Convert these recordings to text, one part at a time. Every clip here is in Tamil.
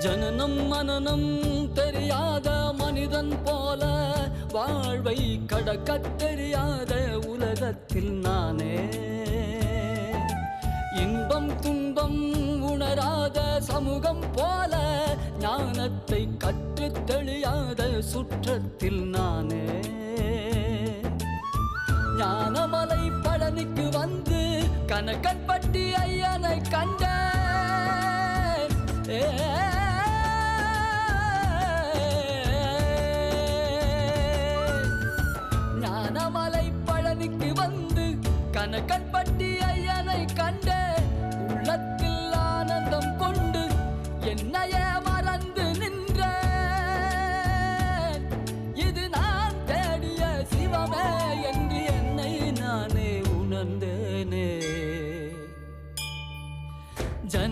ஜனனம் மனனம் தெரியாத மனிதன் போல வாழ்வை கடக்கத் தெரியாத உலகத்தில் நானே. இன்பம் துன்பம் உணராத சமூகம் போல ஞானத்தை கற்றுத் தெளியாத சுற்றத்தில் நானே. ஞானமலை பழனிக்கு வந்து கணக்கன்பட்டி ஐயா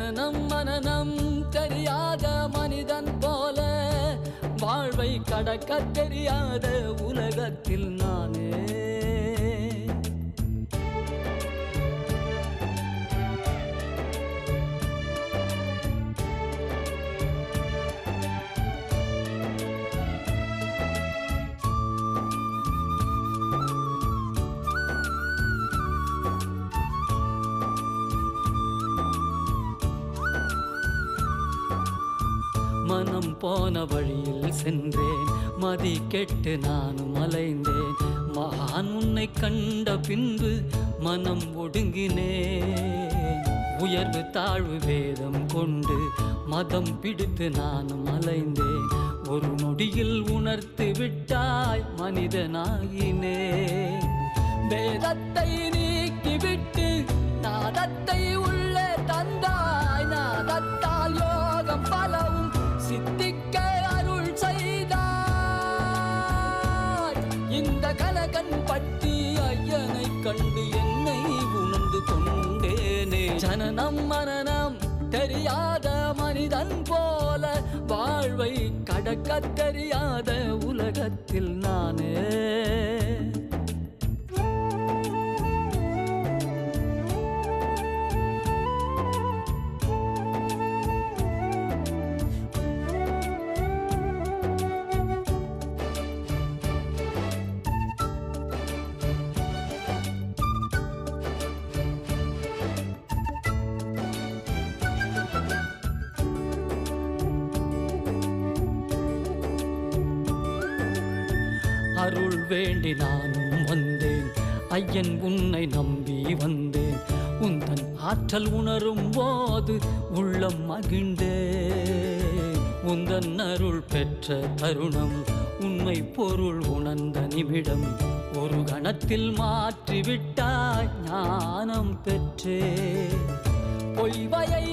ஜனனம் மனநம் தெரியாத மனிதன் போல வாழ்வை கடக்க தெரியாத உலகத்தில் நானே. மனம் போன வழியில் சென்றேன். மதி கெட்டு நானும் அலைந்தேன். மகான் உன்னை கண்ட பின்பு மனம் ஒடுங்கினேன். உயர்வு தாழ்வு வேதம் கொண்டு மதம் பிடித்து நானும் அலைந்தேன். ஒரு நொடியில் உணர்த்து விட்டாய் மனிதனாகினேன். வேதத்தை நீக்கிவிட்டு நாதத்தை இந்த கனகன் பட்டி ஐயனை கண்டு என்னை உணர்ந்து கொண்டேனே. ஜனனம் மரணம் தெரியாத மனிதன் போல வாழ்வை கடக்க தெரியாத வேண்டி நானும் வந்தேன். ஐயன் உன்னை நம்பி வந்தேன். உந்தன் ஆற்றல் உணரும் போது உள்ளம் மகிழ்ந்தே உந்தன் அருள் பெற்ற தருணம் உண்மை பொருள் உணர்ந்த நிமிடம் ஒரு கணத்தில் மாற்றிவிட்டாய் ஞானம் பெற்றே பொய்வையை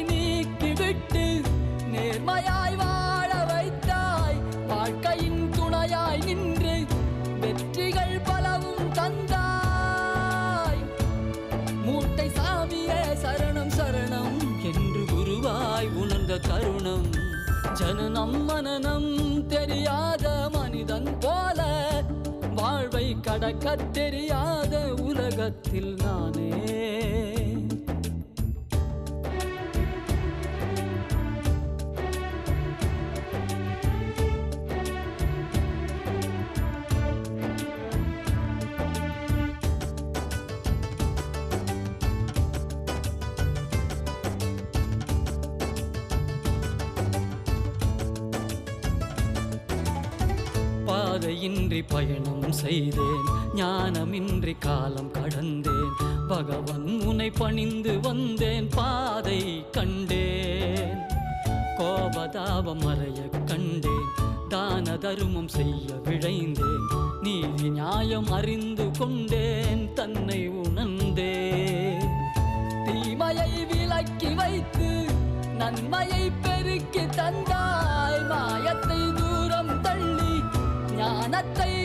குருவாய் தருணம் ஜனனம் மனநம் தெரியாத மனிதன் போல. வாழ்வை கடக்க தெரியாத உலகத்தில் நானே. பாதையின்றி பயணம் செய்தேன் ஞானமின்றி காலம் கடந்தேன் பகவன் உனை பணிந்து வந்தேன் பாதை கண்டேன். கோபதாபம் மறைய கண்டேன் தான தருமம் செய்ய விழைந்தேன் நீதி நியாயம் அறிந்து கொண்டேன் தன்னை உணர்ந்தேன். தீமையை விலக்கி வைத்து நன்மையை பெருக்கி தந்தாய் மாயத்தை があなたよ